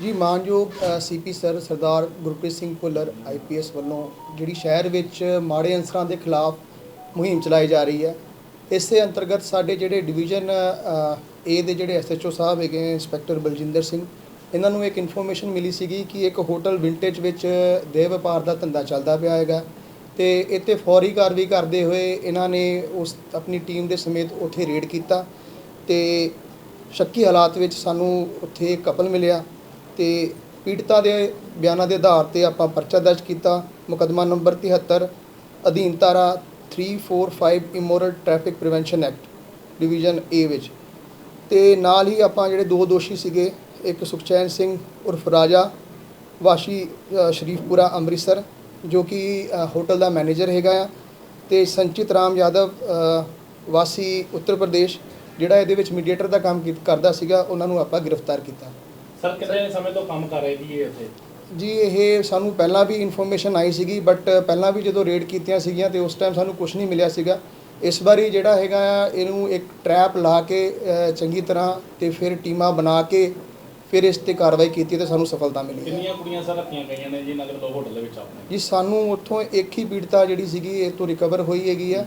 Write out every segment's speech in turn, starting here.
ਜੀ ਮਾਨਯੋਗ CP sir Sardar Gurpreet Singh Bhullar IPS ਵੱਲੋਂ ਜਿਹੜੀ ਸ਼ਹਿਰ ਵਿੱਚ ਮਾੜੇ ਅੰਸਰਾਂ ਦੇ ਖਿਲਾਫ ਮੁਹਿੰਮ ਚਲਾਈ ਜਾ ਰਹੀ ਹੈ, ਇਸੇ ਅੰਤਰਗਤ ਸਾਡੇ ਜਿਹੜੇ ਡਿਵੀਜ਼ਨ ਏ ਦੇ ਜਿਹੜੇ ਐਸਐਚਓ ਸਾਹਿਬ ਹੈਗੇ ਇੰਸਪੈਕਟਰ ਬਲਜਿੰਦਰ ਸਿੰਘ, ਇਹਨਾਂ ਨੂੰ ਇੱਕ ਇਨਫੋਰਮੇਸ਼ਨ ਮਿਲੀ ਸੀਗੀ ਕਿ ਇੱਕ ਹੋਟਲ ਵਿੰਟੇਜ ਵਿੱਚ ਦੇਹ ਵਪਾਰ ਦਾ ਧੰਦਾ ਚੱਲਦਾ ਪਿਆ ਹੈਗਾ ਤੇ ਇੱਥੇ ਫੌਰੀ ਕਾਰਵਾਈ ਕਰਦੇ ਹੋਏ ਇਹਨਾਂ ਨੇ ਉਸ, ਆਪਣੀ ਟੀਮ ਦੇ ਸਮੇਤ ਉੱਥੇ ਰੇਡ ਕੀਤਾ ਤੇ ਸ਼ੱਕੀ ਹਾਲਾਤ ਵਿੱਚ ਸਾਨੂੰ ਉੱਥੇ ਇੱਕ ਕਪਲ ਮਿਲਿਆ। ਤੇ ਪੀੜਤਾ ਦੇ ਬਿਆਨਾਂ ਦੇ ਆਧਾਰ ਤੇ ਆਪਾਂ ਪਰਚਾ ਦਰਜ ਕੀਤਾ। ਮੁਕੱਦਮਾ ਨੰਬਰ 73 ਅਧੀਨ ਧਾਰਾ 345 immoral traffic prevention act division A ਵਿੱਚ। ਤੇ ਨਾਲ ਹੀ ਆਪਾਂ ਜਿਹੜੇ ਦੋ ਦੋਸ਼ੀ ਸੀਗੇ, ਇੱਕ ਸੁਖਚੈਨ ਸਿੰਘ ਉਰਫ ਰਾਜਾ, ਵਾਸ਼ੀ ਸ਼ਰੀਫਪੁਰਾ ਅੰਮ੍ਰਿਤਸਰ, ਜੋ ਕਿ ਹੋਟਲ ਦਾ ਮੈਨੇਜਰ ਹੈਗਾ ਆ, ਤੇ ਸੰਚਿਤ ਰਾਮ ਯਾਦਵ ਵਾਸੀ ਉੱਤਰ ਪ੍ਰਦੇਸ਼, ਜਿਹੜਾ ਇਹਦੇ ਵਿੱਚ ਮੀਡੀਏਟਰ ਦਾ ਕੰਮ ਕੀ- ਕਰਦਾ ਸੀਗਾ, ਉਹਨਾਂ ਨੂੰ ਆਪਾਂ ਗ੍ਰਿਫਤਾਰ ਕੀਤਾ। ਸਰ ਕਿੰਨੇ ਸਮੇਂ ਤੋਂ ਕੰਮ ਕਰ ਰਹੇ ਜੀ ਇਹ ਉੱਥੇ? ਜੀ ਇਹ ਸਾਨੂੰ ਪਹਿਲਾਂ ਵੀ ਇਨਫੋਰਮੇਸ਼ਨ ਆਈ ਸੀਗੀ ਬਟ ਪਹਿਲਾਂ ਵੀ ਜਦੋਂ ਰੇਡ ਕੀਤੀਆਂ ਸੀਗੀਆਂ ਤੇ ਉਸ ਟਾਈਮ ਸਾਨੂੰ ਕੁਝ ਨਹੀਂ ਮਿਲਿਆ ਸੀਗਾ। ਇਸ ਵਾਰੀ ਜਿਹੜਾ ਹੈਗਾ ਆ ਇਹਨੂੰ ਇੱਕ ਟਰੈਪ ਲਾ ਕੇ ਚੰਗੀ ਤਰ੍ਹਾਂ ਤੇ ਫਿਰ ਟੀਮਾਂ ਬਣਾ ਕੇ ਫਿਰ ਇਸ ਤੇ ਕਾਰਵਾਈ ਕੀਤੀ ਤੇ ਸਾਨੂੰ ਸਫਲਤਾ ਮਿਲੀ। ਹੈ ਕਿੰਨੀਆਂ ਕੁੜੀਆਂ ਸਰ ਰੱਖੀਆਂ ਗਈਆਂ ਨੇ ਜੀ ਨਗਰ ਲੋ ਹੋਟਲ ਦੇ ਵਿੱਚ ਆਪਣੇ? ਜੀ ਸਾਨੂੰ ਉੱਥੋਂ ਇੱਕ ਹੀ ਪੀੜਤਾ ਜਿਹੜੀ ਸੀਗੀ ਇਹ ਤੋਂ ਰਿਕਵਰ ਹੋਈ ਹੈਗੀ ਆ।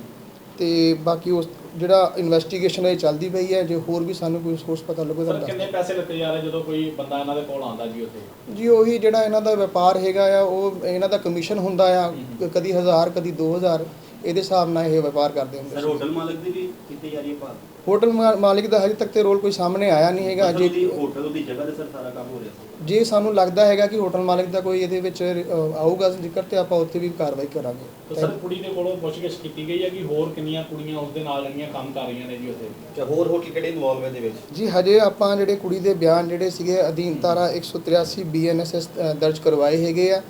ਤੇ ਬਾਕੀ ਉਸ ਜਿਹੜਾ ਇਨਵੈਸਟੀਗੇਸ਼ਨ ਹੈ ਚੱਲਦੀ ਪਈ ਹੈ ਜੇ ਹੋਰ ਵੀ ਸਾਨੂੰ ਕੋਈ ਸੋਰਸ ਪਤਾ ਲੱਗੂ ਤਾਂ ਸਰ ਦੱਸ ਕਿੰਨੇ ਪੈਸੇ ਲੱਤੇ ਜਾ ਰਹੇ ਜਦੋਂ ਕੋਈ ਬੰਦਾ ਇਹਨਾਂ ਦੇ ਕੋਲ ਆਉਂਦਾ ਜੀ ਉੱਥੇ? ਜੀ ਉਹੀ ਜਿਹੜਾ ਇਹਨਾਂ ਦਾ ਵਪਾਰ ਹੈਗਾ ਆ ਉਹ ਇਹਨਾਂ ਦਾ ਕਮਿਸ਼ਨ ਹੁੰਦਾ ਆ ਕਦੀ 1000 ਕਦੀ 2000 ਇਹਦੇ ਹਿਸਾਬ ਨਾਲ ਇਹ ਵਪਾਰ ਕਰਦੇ ਹੁੰਦੇ ਸਰ ਸੀ। ਹੋਟਲ ਮਾਲਕ ਦੀ ਵੀ ਕੀਤੀ ਜਾ ਰਹੀ ਹੈ ਭਾਲ? ਹੋਟਲ ਮਾ- ਮਾਲਿਕ ਦਾ ਹਜੇ ਤੱਕ ਤੇ ਰੋਲ ਕੋਈ ਸਾਹਮਣੇ ਆਇਆ ਨਹੀਂ ਹੈਗਾ ਮਤਲਬ ਉਹਦੀ ਜੇ ਹੋਟਲ ਉਹਦੀ ਜਗ੍ਹਾ ਤੇ ਸਰ ਸਾਰਾ ਕੰਮ ਹੋ ਰਿਹਾ ਸੀ। ਜੇ ਸਾਨੂੰ ਲੱਗਦਾ ਹੈਗਾ ਕਿ ਹੋਟਲ ਮਾਲਿਕ ਦਾ ਕੋਈ ਇਹਦੇ ਵਿੱਚ ਅ, ਆਊਗਾ ਜ਼ਿਕਰ ਤੇ ਆਪਾਂ ਉੱਥੇ ਵੀ ਕਾਰਵਾਈ ਤਾਂ ਕਰਾਂਗੇ ਸਰ ਕੁੜੀ ਦੇ ਕੋਲੋਂ ਪੁੱਛਗਿੱਛ ਕੀਤੀ ਗਈ ਹੈ ਕਿ ਹੋਰ ਕਿੰਨੀਆਂ ਕੁੜੀਆਂ ਉਸ ਦੇ ਨਾਲ ਜਿਹੜੀਆਂ ਕੰਮ ਕਰ ਰਹੀਆਂ ਨੇ ਜੀ ਉੱਥੇ? ਤੇ ਹੋਰ ਹੋਟਲ ਕਿਹੜੇ ਇਨਵੋਲਵ ਹੈ ਦੇ ਵਿੱਚ? ਜੀ ਹਜੇ ਆਪਾਂ ਜਿਹੜੇ ਕੁੜੀ ਦੇ ਬਿਆਨ ਜਿਹੜੇ ਸੀਗੇ ਅਧੀਨ ਧਾਰਾ 183 ਬੀਐਨਐਸਐਸ ਦਰਜ ਕਰਵਾਏ ਹੈਗੇ ਆ।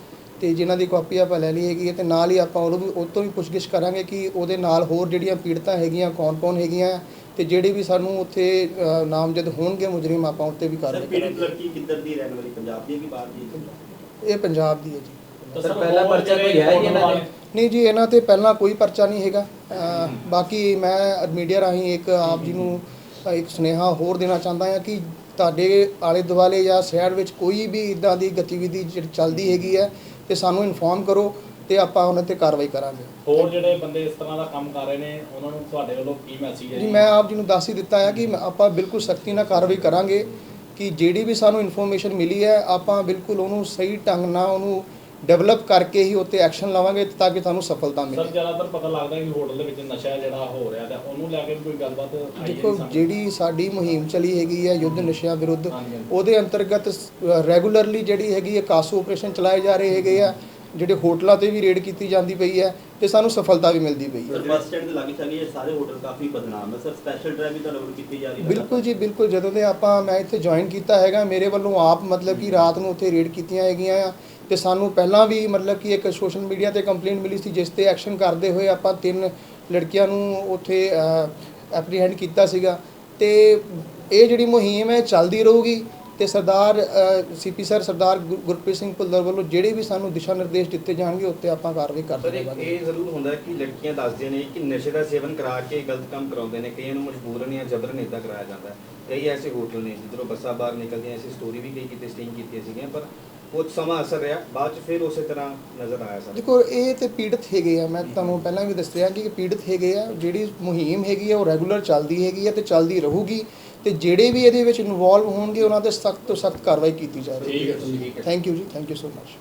ਤੇ ਜਿਨ੍ਹਾਂ ਦੀ ਕਾਪੀ ਆਪਾਂ ਲੈ ਲਈ ਹੈਗੀ ਹੈ ਤੇ ਨਾਲ ਹੀ ਆਪਾਂ ਉਹਨੂੰ ਵੀ ਉਹ ਤੋਂ ਵੀ ਪੁੱਛਗਿੱਛ ਕਰਾਂਗੇ ਕਿ ਉਹਦੇ ਨਾਲ ਹੋਰ ਜਿਹੜੀਆਂ ਪੀੜਤਾਂ ਹੈਗੀਆਂ ਕੌਣ-ਕੌਣ ਹੈਗੀਆਂ ਤੇ ਜਿਹੜੇ ਵੀ ਸਾਨੂੰ ਉੱਥੇ ਅ, ਨਾਮਜ਼ਦ ਹੋਣਗੇ ਮੁਜਰਮ ਆਪਾਂ ਉੱਤੇ ਵੀ ਸਰ ਕਾਰਵਾਈ ਪੀੜਿਤ ਕਰਾਂਗੇ। ਲੜਕੀ ਕਿੱਧਰ ਦੀ ਰਹਿਣ ਵਾਲੀ? ਪੰਜਾਬ ਦੀ ਹੈ ਕਿ ਬਾਹਰ ਦੀ ਹੈ? ਇਹ ਪੰਜਾਬ ਦੀ ਹੈ ਜੀ। ਤਾਂ ਸਰ, ਪਹਿਲਾ ਪਰਚਾ ਕੋਈ ਹੈ ਜੀ ਇਹਨਾਂ ਦੇ? ਨਹੀਂ ਜੀ ਇਹਨਾਂ ਤੇ ਪਹਿਲਾਂ ਕੋਈ ਪਰਚਾ ਨਹੀਂ ਹੈਗਾ। ਅ, ਬਾਕੀ ਮੈਂ ਮੀਡੀਆ ਰਾਹੀਂ ਇੱਕ ਆਪ ਜੀ ਨੂੰ ਅ, ਇੱਕ ਸੁਨੇਹਾ ਹੋਰ ਦੇਣਾ ਚਾਹੁੰਦਾ ਹਾਂ ਕਿ ਤੁਹਾਡੇ ਆਲੇ ਦੁਆਲੇ ਜਾਂ ਸ਼ਹਿਰ ਵਿੱਚ ਕੋਈ ਵੀ ਇਦਾਂ ਦੀ ਗਤੀਵਿਧੀ ਜਿਹੜੀ ਚੱਲਦੀ ਹੈਗੀ ਹੈ ਤੇ ਸਾਨੂੰ ਇਨਫੋਰਮ ਕਰੋ ਤੇ ਆਪਾਂ ਉਹਨਾਂ ਤੇ ਕਾਰਵਾਈ ਕਰਾਂਗੇ। ਹੋਰ ਜਿਹੜੇ ਬੰਦੇ ਇਸ ਤਰ੍ਹਾਂ ਦਾ ਕੰਮ ਕਰ ਰਹੇ ਨੇ ਉਹਨਾਂ ਨੂੰ ਤੁਹਾਡੇ ਵੱਲੋਂ ਕੀ ਮੈਸੇਜ ਹੈ? ਜੀ ਮੈਂ ਆਪ ਜੀ ਨੂੰ ਦੱਸ ਹੀ ਦਿੱਤਾ ਹੈ ਕਿ ਆਪਾਂ ਬਿਲਕੁਲ ਸਖਤੀ ਨਾਲ ਕਾਰਵਾਈ ਕਰਾਂਗੇ ਕਿ ਜਿਹੜੀ ਵੀ ਸਾਨੂੰ ਇਨਫੋਰਮੇਸ਼ਨ ਮਿਲੀ ਹੈ ਆਪਾਂ ਬਿਲਕੁਲ ਉਹਨੂੰ ਸਹੀ ਢੰਗ ਨਾਲ ਉਹਨੂੰ ਡਿਵੈਲਪ ਕਰਕੇ ਹੀ ਉੱਤੇ ਐਕਸ਼ਨ ਲਵਾਂਗੇ ਤਾਂ ਕਿ ਤੁਹਾਨੂੰ ਸਫਲਤਾ ਸਰ ਮਿਲੇ ਜ਼ਿਆਦਾਤਰ ਪਤਾ ਲੱਗਦਾ ਕਿ ਹੋਟਲ ਦੇ ਵਿੱਚ ਨਸ਼ਾ ਜਿਹੜਾ ਹੋ ਰਿਹਾ ਤਾਂ ਉਹਨੂੰ ਲੈ ਕੇ ਵੀ ਕੋਈ ਗੱਲਬਾਤ ਆਈ ਹੈ ਦੇਖੋ ਸਾਹਮਣੇ? ਜਿਹੜੀ ਸਾਡੀ ਮੁਹਿੰਮ ਚਲੀ ਹੈਗੀ ਹੈ ਯੁੱਧ ਨਸ਼ਿਆਂ ਵਿਰੁੱਧ ਹਾਂਜੀ, ਹਾਂਜੀ। ਉਹਦੇ ਅੰਤਰਗਤ ਰੈਗੂਲਰਲੀ ਜਿਹੜੀ ਹੈਗੀ ਹੈ ਕਾਸੂ ਆਪਰੇਸ਼ਨ ਚਲਾਏ ਜਾ ਰਹੇ ਹੈਗੇ ਆ ਜਿਹੜੇ ਹੋਟਲਾਂ ਤੇ ਵੀ ਰੇਡ ਕੀਤੀ ਜਾਂਦੀ ਪਈ ਹੈ ਤੇ ਸਾਨੂੰ ਸਫਲਤਾ ਵੀ ਮਿਲਦੀ ਪਈ ਸਰ ਹੈ ਬੱਸ ਸਟੈਂਡ ਦੇ ਲਾਗੇ ਚਾਗੇ ਇਹ ਸਾਰੇ ਹੋਟਲ ਕਾਫੀ ਬਦਨਾਮ ਹੈ। ਸਰ ਸਪੈਸ਼ਲ ਡਰਾਈਵ ਵੀ ਤੁਹਾਡੇ ਵੱਲੋਂ ਕੀਤੀ ਜਾ ਰਹੀ ਹੈ? ਬਿਲਕੁਲ ਜੀ ਬਿਲਕੁਲ। ਜਦੋਂ ਦੇ ਆਪਾਂ ਮੈਂ ਇੱਥੇ ਜੁਆਇਨ ਕੀਤਾ ਹੈਗਾ ਮੇਰੇ ਵੱਲੋਂ ਆਪ ਮਤਲਬ ਕਿ ਰਾਤ ਨੂੰ ਉੱਥੇ ਰੇਡ ਕੀਤੀਆਂ ਹੈਗੀਆਂ ਆ। ਤੇ ਸਾਨੂੰ ਪਹਿਲਾਂ ਵੀ ਮਤਲਬ ਕਿ ਇੱਕ ਸੋਸ਼ਲ ਮੀਡੀਆ ਤੇ ਕੰਪਲੇਂਟ ਮਿਲੀ ਸੀ ਜਿਸ ਤੇ ਐਕਸ਼ਨ ਕਰਦੇ ਹੋਏ ਆਪਾਂ ਤਿੰਨ ਲੜਕੀਆਂ ਨੂੰ ਉੱਥੇ ਐਪਰੀਹੈਂਡ ਕੀਤਾ ਸੀਗਾ। ਤੇ ਇਹ ਜਿਹੜੀ ਮੁਹਿੰਮ ਹੈ ਚੱਲਦੀ ਰਹੂਗੀ ਤੇ ਸਰਦਾਰ ਸੀਪੀ ਸਰ ਸਰਦਾਰ ਗੁਰ- ਗੁਰਪ੍ਰੀਤ ਸਿੰਘ ਭੁੱਲਰ ਵੱਲੋਂ ਜਿਹੜੇ ਵੀ ਸਾਨੂੰ ਦਿਸ਼ਾ ਨਿਰਦੇਸ਼ ਦਿੱਤੇ ਜਾਣਗੇ ਉੱਤੇ ਆਪਾਂ ਕਾਰਵਾਈ ਕਰਦੇ ਰਹਾਂਗੇ ਇਹ ਜ਼ਰੂਰ ਹੁੰਦਾ ਕਿ ਲੜਕੀਆਂ ਦੱਸਦੀਆਂ ਨੇ ਕਿ ਨਸ਼ੇ ਦਾ ਸੇਵਨ ਕਰਾ ਕੇ ਗਲਤ ਕੰਮ ਕਰਾਉਂਦੇ ਨੇ। ਕਈਆਂ ਨੂੰ ਮਜਬੂਰਨ ਜਾਂ ਜਬਰਨ ਇਦਾਂ ਕਰਾਇਆ ਜਾਂਦਾ ਕਈ ਐਸੇ ਹੋਟਲ ਨੇ ਜਿੱਧਰੋਂ ਬੱਸਾਂ ਬਾਹਰ ਨਿਕਲਦੀਆਂ ਐਸੀ ਸਟੋਰੀ ਵੀ ਕਈ ਕਿਤੇ ਸਟੇਇੰਗ ਕੀਤੀਆਂ ਸੀਗੀਆਂ ਪਰ ਕੁਝ ਸਮਾਂ ਅਸਰ ਰਿਹਾ ਬਾਅਦ ਚ ਫਿਰ ਉਸੇ ਤਰ੍ਹਾਂ ਨਜ਼ਰ ਆਇਆ ਸਰ। ਦੇਖੋ ਇਹ ਤੇ ਪੀੜਤ ਹੈਗੇ ਆ ਮੈਂ ਤੁਹਾਨੂੰ ਪਹਿਲਾਂ ਵੀ ਦੱਸਿਆ ਕਿ ਪੀੜਤ ਹੈਗੇ ਆ ਜਿਹੜੀ ਮੁਹਿੰਮ ਹੈਗੀ ਆ ਉਹ ਰੈਗੂਲਰ ਚੱਲਦੀ ਹੈਗੀ ਆ ਤੇ ਚੱਲਦੀ ਰਹੂਗੀ ਤੇ ਜਿਹੜੇ ਵੀ ਇਹਦੇ ਵਿੱਚ ਇਨਵੋਲਵ ਹੋਣਗੇ ਉਹਨਾਂ ਤੇ ਸਖਤ ਤੋਂ ਸਖਤ ਕਾਰਵਾਈ ਕੀਤੀ ਜਾ ਰਹੀ ਠੀਕ ਹੈ ਹੈ ਜੀ, ਠੀਕ ਹੈ। ਥੈਂਕ ਯੂ ਜੀ ਥੈਂਕ ਯੂ ਸੋ ਮਚ